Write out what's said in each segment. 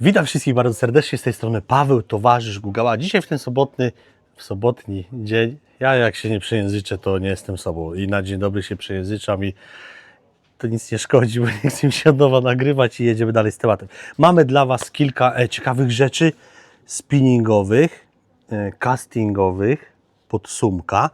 Witam wszystkich bardzo serdecznie z tej strony Paweł, towarzysz Gugała. Dzisiaj w ten sobotny, w sobotni dzień, ja jak się nie przejęzyczę, to nie jestem sobą i na dzień dobry się przejęzyczam i to nic nie szkodzi, bo nie chcę mi się od nowa nagrywać i jedziemy dalej z tematem. Mamy dla Was kilka e, ciekawych rzeczy spinningowych, e, castingowych, podsumka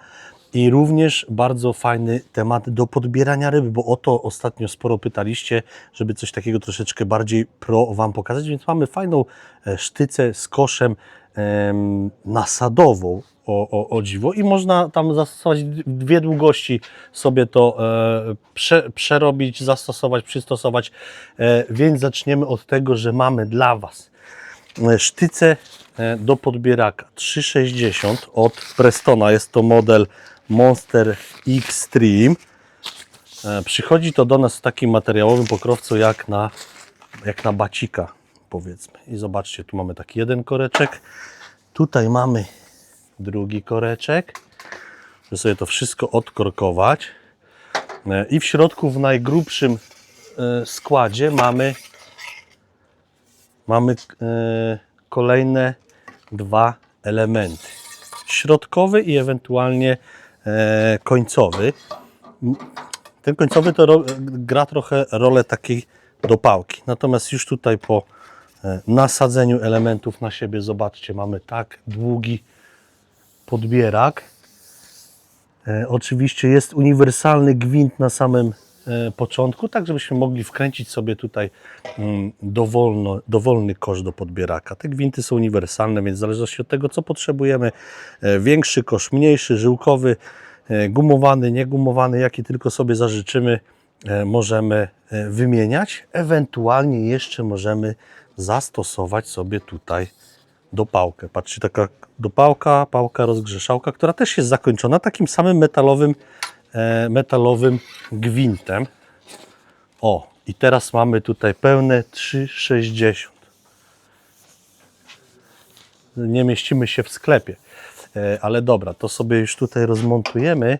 i również bardzo fajny temat do podbierania ryby, bo o to ostatnio sporo pytaliście, żeby coś takiego troszeczkę bardziej pro Wam pokazać, więc mamy fajną e, sztycę z koszem em, nasadową, o, o, o dziwo. I można tam zastosować dwie długości sobie to e, prze, przerobić, zastosować, przystosować, e, więc zaczniemy od tego, że mamy dla Was e, sztyce e, do podbieraka. 360 od Prestona, jest to model Monster Extreme. E, Przychodzi to do nas w takim materiałowym pokrowcu jak na, jak na bacika powiedzmy. I zobaczcie, tu mamy taki jeden koreczek, tutaj mamy drugi koreczek, żeby sobie to wszystko odkorkować. E, I w środku w najgrubszym e, składzie mamy mamy kolejne dwa elementy. Środkowy i ewentualnie końcowy. M- Ten końcowy to gra trochę rolę takiej dopałki. Natomiast już tutaj po e, nasadzeniu elementów na siebie, zobaczcie, mamy tak długi podbierak. E, oczywiście jest uniwersalny gwint na samym e, początku, tak żebyśmy mogli wkręcić sobie tutaj mm, dowolno, dowolny kosz do podbieraka. Te gwinty są uniwersalne, więc w zależności od tego, co potrzebujemy, e, większy kosz, mniejszy, żyłkowy, e, gumowany, niegumowany, jaki tylko sobie zażyczymy, e, możemy e, wymieniać. Ewentualnie jeszcze możemy zastosować sobie tutaj dopałkę. Patrzcie, taka dopałka, pałka rozgrzeszałka, która też jest zakończona takim samym metalowym, e, metalowym gwintem. O, i teraz mamy tutaj pełne 3,60. Nie mieścimy się w sklepie, e, ale dobra, to sobie już tutaj rozmontujemy.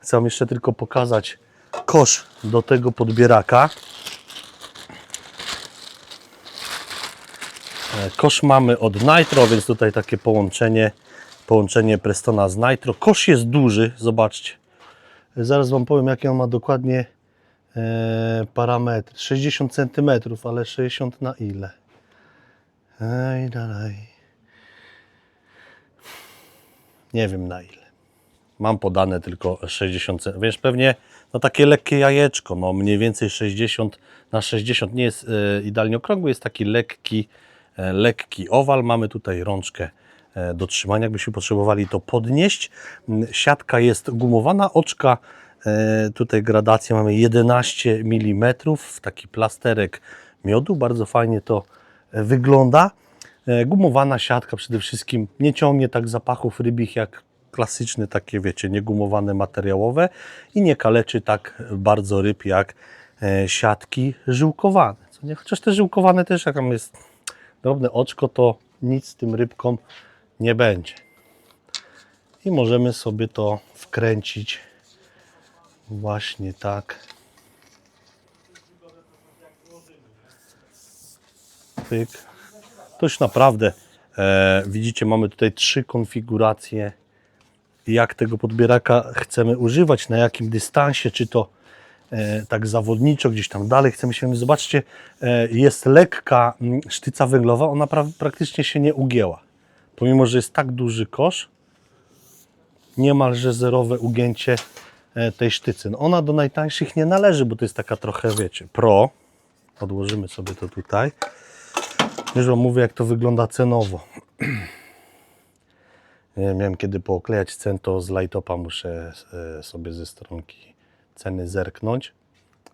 Chcę jeszcze tylko pokazać kosz do tego podbieraka. E, Kosz mamy od Nitro, więc tutaj takie połączenie, połączenie Prestona z Nitro. Kosz jest duży, zobaczcie. Zaraz Wam powiem, jakie on ma dokładnie e, parametry. 60 cm, ale 60 na ile? Ej, dalej. Nie wiem na ile. Mam podane tylko 60 cm. Wiesz, pewnie no takie lekkie jajeczko, no mniej więcej 60 na 60. Nie jest e, idealnie okrągły, jest taki lekki, e, lekki owal. Mamy tutaj rączkę do trzymania, jakbyśmy potrzebowali to podnieść. Mm, Siatka jest gumowana, oczka e, tutaj gradację mamy 11 mm, taki plasterek miodu, bardzo fajnie to e, wygląda. E, Gumowana siatka przede wszystkim nie ciągnie tak zapachów rybich jak klasyczne takie, wiecie, niegumowane materiałowe i nie kaleczy tak bardzo ryb jak e, siatki nie? Chociaż te żyłkowane też, jak tam jest drobne oczko, to nic tym rybkom nie będzie. I możemy sobie to wkręcić właśnie tak. Pyk. To już naprawdę e, widzicie, mamy tutaj trzy konfiguracje, jak tego podbieraka chcemy używać, na jakim dystansie, czy to e, tak zawodniczo, gdzieś tam dalej chcemy się. Zobaczcie, e, jest lekka mm, sztyca węglowa, ona pra, praktycznie się nie ugięła. Pomimo, że jest tak duży kosz, niemalże zerowe ugięcie e, tej sztycy. No ona do najtańszych nie należy, bo to jest taka trochę, wiecie, pro. Odłożymy sobie to tutaj. Już Wam mówię, jak to wygląda cenowo. Nie miałem kiedy pooklejać cen, to z Lightopa muszę e, sobie ze stronki ceny zerknąć.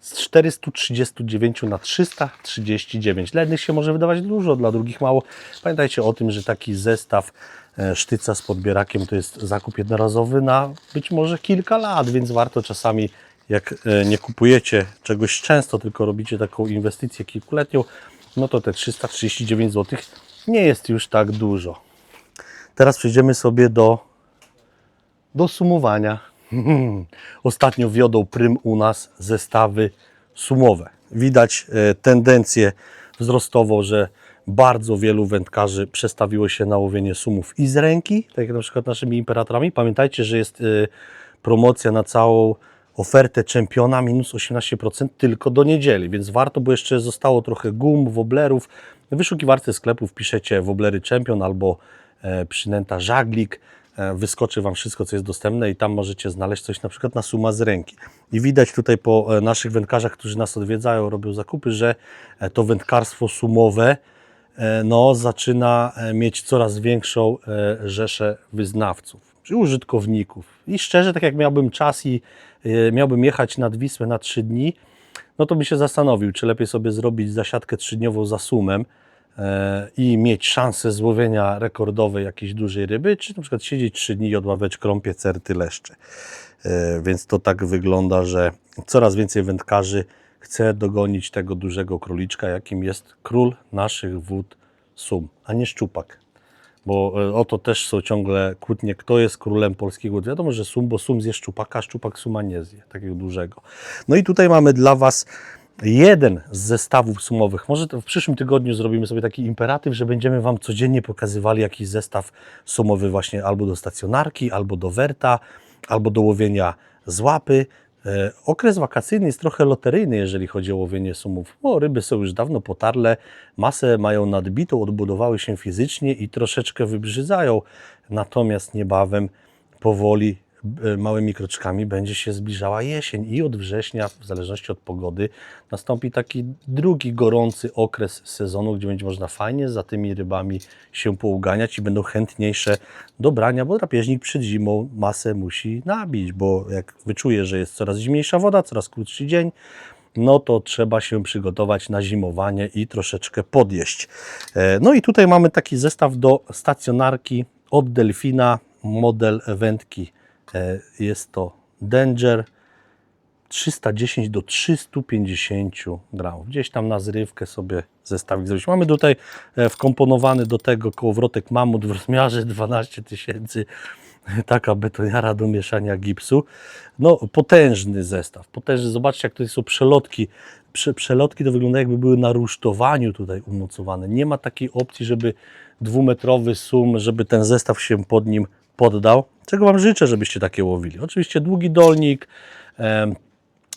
Z 439 na 339. Dla jednych się może wydawać dużo, dla drugich mało. Pamiętajcie o tym, że taki zestaw e, sztyca z podbierakiem to jest zakup jednorazowy na być może kilka lat, więc warto czasami, jak e, nie kupujecie czegoś często, tylko robicie taką inwestycję kilkuletnią, no to te 339 zł nie jest już tak dużo. Teraz przejdziemy sobie do, do sumowania. Ostatnio wiodą prym u nas zestawy sumowe. Widać e, tendencję wzrostowo, że bardzo wielu wędkarzy przestawiło się na łowienie sumów i z ręki, tak jak na przykład naszymi imperatorami. Pamiętajcie, że jest y, promocja na całą ofertę czempiona minus 18% tylko do niedzieli, więc warto, bo jeszcze zostało trochę gum, woblerów. W wyszukiwarce sklepów piszecie woblery czempion albo e, przynęta żaglik. E, wyskoczy Wam wszystko, co jest dostępne i tam możecie znaleźć coś na przykład na suma z ręki. I widać tutaj po e, naszych wędkarzach, którzy nas odwiedzają, robią zakupy, że e, to wędkarstwo sumowe no, zaczyna mieć coraz większą rzeszę wyznawców, czy użytkowników. I szczerze, tak jak miałbym czas i miałbym jechać nad Wisłę na 3 dni, no to bym się zastanowił, czy lepiej sobie zrobić zasiadkę trzydniową za sumem i mieć szansę złowienia rekordowej jakiejś dużej ryby, czy na przykład siedzieć 3 dni i odławiać krąpie, certy, leszcze. E, Więc to tak wygląda, że coraz więcej wędkarzy chce dogonić tego dużego króliczka, jakim jest król naszych wód sum, a nie szczupak. Bo e, o to też są ciągle kłótnie, kto jest królem polskiego. Wiadomo, że sum, bo sum zje szczupaka, a szczupak suma nie zje, takiego dużego. No i tutaj mamy dla Was jeden z zestawów sumowych. Może w przyszłym tygodniu zrobimy sobie taki imperatyw, że będziemy Wam codziennie pokazywali jakiś zestaw sumowy właśnie albo do stacjonarki, albo do werta, albo do łowienia z łapy. E, Okres wakacyjny jest trochę loteryjny, jeżeli chodzi o łowienie sumów, bo ryby są już dawno potarle, masę mają nadbitą, odbudowały się fizycznie i troszeczkę wybrzydzają. Natomiast niebawem powoli małymi kroczkami będzie się zbliżała jesień i od września, w zależności od pogody, nastąpi taki drugi gorący okres sezonu, gdzie będzie można fajnie za tymi rybami się pouganiać i będą chętniejsze do brania, bo drapieżnik przed zimą masę musi nabić, bo jak wyczuje, że jest coraz zimniejsza woda, coraz krótszy dzień, no to trzeba się przygotować na zimowanie i troszeczkę podjeść. E, No i tutaj mamy taki zestaw do stacjonarki od Delfina, model wędki. E, Jest to Danger 310 do 350 gramów. Gdzieś tam na zrywkę sobie zestawik zrobić. Mamy tutaj e, wkomponowany do tego kołowrotek Mamut w rozmiarze 12 tysięcy. Taka betoniara do mieszania gipsu. No, potężny zestaw. Potężny. Zobaczcie, jak tutaj są przelotki. Prze, przelotki to wygląda jakby były na rusztowaniu tutaj umocowane. Nie ma takiej opcji, żeby dwumetrowy sum, żeby ten zestaw się pod nim poddał. Czego Wam życzę, żebyście takie łowili. Oczywiście długi dolnik, em,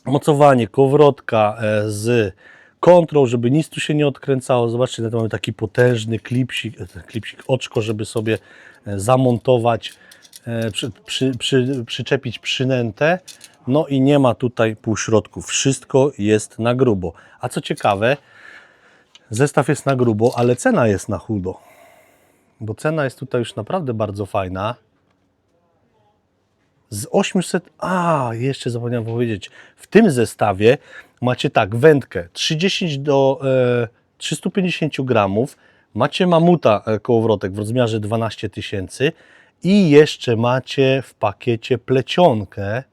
mocowanie, kowrotka e, z kontrą, żeby nic tu się nie odkręcało. Zobaczcie, tutaj mamy taki potężny klipsik, e, klipsik oczko, żeby sobie e, zamontować, e, przy, przy, przy, przyczepić przynętę. No i nie ma tutaj półśrodków. Wszystko jest na grubo. A co ciekawe, zestaw jest na grubo, ale cena jest na chudo. Bo cena jest tutaj już naprawdę bardzo fajna z 800, a jeszcze zapomniałem powiedzieć, w tym zestawie macie tak, wędkę 30 do e, 350 gramów, macie mamuta e, kołowrotek w rozmiarze 12 tysięcy. I jeszcze macie w pakiecie plecionkę.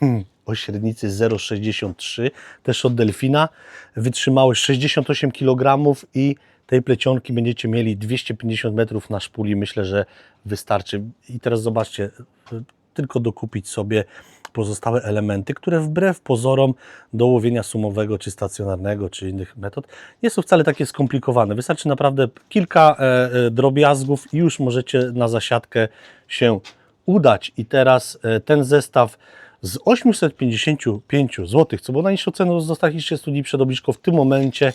Hmm, o średnicy 0,63, też od Delfina, wytrzymałość 68 kg i tej plecionki będziecie mieli 250 metrów na szpuli, myślę, że wystarczy. I teraz zobaczcie, tylko dokupić sobie pozostałe elementy, które wbrew pozorom do łowienia sumowego, czy stacjonarnego, czy innych metod, nie są wcale takie skomplikowane. Wystarczy naprawdę kilka e, e, drobiazgów i już możecie na zasiadkę się udać. I teraz e, ten zestaw z 855 zł, co było najniższą ceną z ostatnich 30 dni przed obniżką, w tym momencie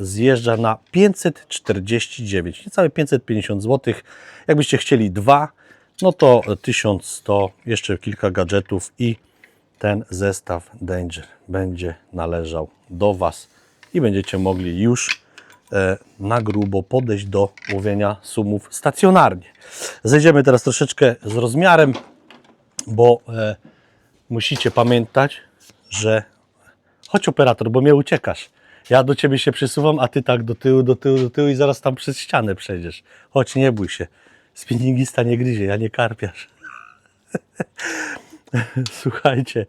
zjeżdża na 549, niecałe 550 zł. Jakbyście chcieli dwa, no to 1100, jeszcze kilka gadżetów i ten zestaw Danger będzie należał do Was i będziecie mogli już e, na grubo podejść do łowienia sumów stacjonarnie. Zejdziemy teraz troszeczkę z rozmiarem, bo e, musicie pamiętać, że chodź operator, bo mnie uciekasz. Ja do ciebie się przysuwam, a ty tak do tyłu, do tyłu, do tyłu i zaraz tam przez ścianę przejdziesz. Chodź, nie bój się. Spinningista nie gryzie, ja nie karpiarz. Słuchajcie,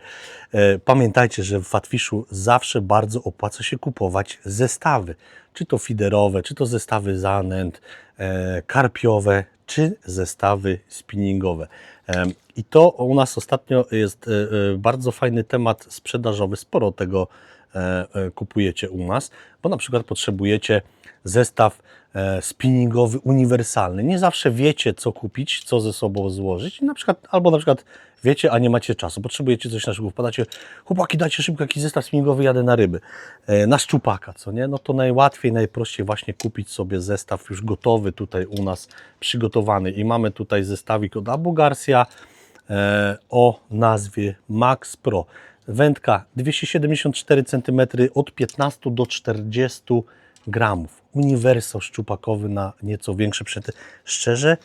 e, pamiętajcie, że w Fatfishu zawsze bardzo opłaca się kupować zestawy. Czy to fiderowe, czy to zestawy zanęt, e, karpiowe, czy zestawy spinningowe. Em, I to u nas ostatnio jest e, e, bardzo fajny temat sprzedażowy. Sporo tego e, e, kupujecie u nas, bo na przykład potrzebujecie zestaw e, spinningowy uniwersalny. Nie zawsze wiecie, co kupić, co ze sobą złożyć. Na przykład, albo na przykład wiecie, a nie macie czasu. Potrzebujecie coś na szybko. Wpadacie, chłopaki, dajcie szybko jakiś zestaw spinningowy, jadę na ryby. E, na szczupaka, co nie? No to najłatwiej, najprościej właśnie kupić sobie zestaw już gotowy tutaj u nas, przygotowany. I mamy tutaj zestawik od Abu Garcia e, o nazwie Max Pro. Wędka 274 cm od 15 do 40 gramów. Uniwersał szczupakowy na nieco większe przęty. Szczerze,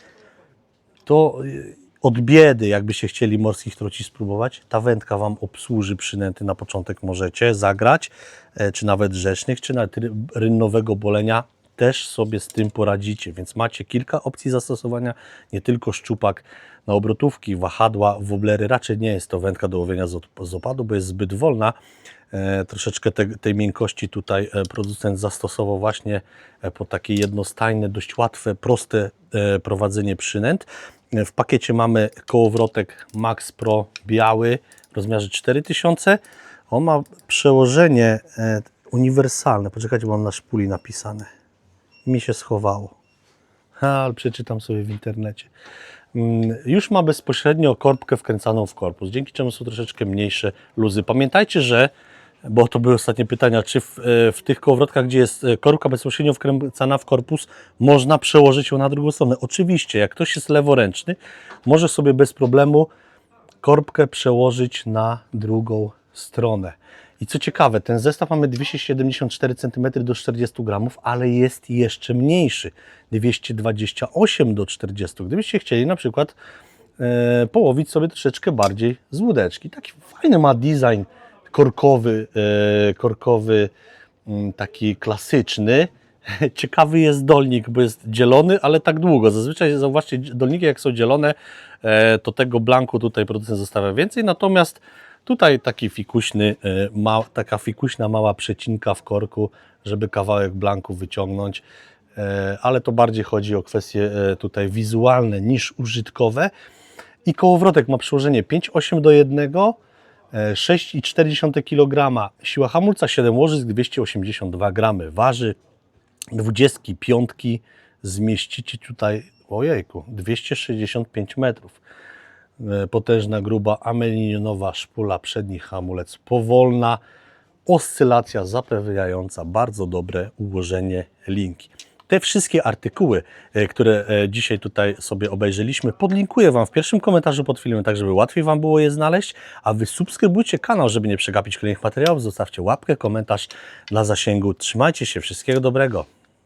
to y, od biedy, jakbyście chcieli morskich troci spróbować, ta wędka Wam obsłuży przynęty na początek możecie zagrać, e, czy nawet rzecznych, czy nawet ry- rynnowego bolenia też sobie z tym poradzicie, więc macie kilka opcji zastosowania, nie tylko szczupak na obrotówki, wahadła, woblery, raczej nie jest to wędka do łowienia z op- z opadu, bo jest zbyt wolna, E, troszeczkę te, tej miękkości tutaj e, producent zastosował właśnie e, po takie jednostajne, dość łatwe, proste prowadzenie przynęt. W pakiecie mamy kołowrotek Max Pro biały w rozmiarze 4000. On ma przełożenie uniwersalne. Poczekajcie, bo mam na szpuli napisane. Mi się schowało. Ale przeczytam sobie w internecie. Mm, Już ma bezpośrednio korbkę wkręcaną w korpus, dzięki czemu są troszeczkę mniejsze luzy. Pamiętajcie, że, bo to były ostatnie pytania, czy w, e, w tych kołowrotkach, gdzie jest e, korbka bezpośrednio wkręcana w korpus, można przełożyć ją na drugą stronę? Oczywiście, jak ktoś jest leworęczny, może sobie bez problemu korbkę przełożyć na drugą stronę. I co ciekawe, ten zestaw mamy 274 cm do 40 gramów, ale jest jeszcze mniejszy 228 do 40. Gdybyście chcieli na przykład e, połowić sobie troszeczkę bardziej z łódeczki. Taki fajny ma design korkowy, e, korkowy mm, taki klasyczny. Ciekawy jest dolnik, bo jest dzielony, ale tak długo. Zazwyczaj zauważcie, dolniki jak są dzielone, e, to tego blanku tutaj producent zostawia więcej, natomiast tutaj taki fikuśny, e, ma, taka fikuśna mała przecinka w korku, żeby kawałek blanku wyciągnąć, E, ale to bardziej chodzi o kwestie e, tutaj wizualne niż użytkowe. I kołowrotek ma przyłożenie 5,8 do 1, e, 6,4 kg, siła hamulca 7 łożysk, 282 gramy, waży 25 zmieścicie tutaj, ojejku, 265 metrów. E, Potężna, gruba, amelinionowa szpula, przedni hamulec, powolna, oscylacja zapewniająca bardzo dobre ułożenie linki. Te wszystkie artykuły, e, które e, dzisiaj tutaj sobie obejrzeliśmy, podlinkuję Wam w pierwszym komentarzu pod filmem, tak żeby łatwiej Wam było je znaleźć, a Wy subskrybujcie kanał, żeby nie przegapić kolejnych materiałów, zostawcie łapkę, komentarz dla zasięgu. Trzymajcie się, wszystkiego dobrego.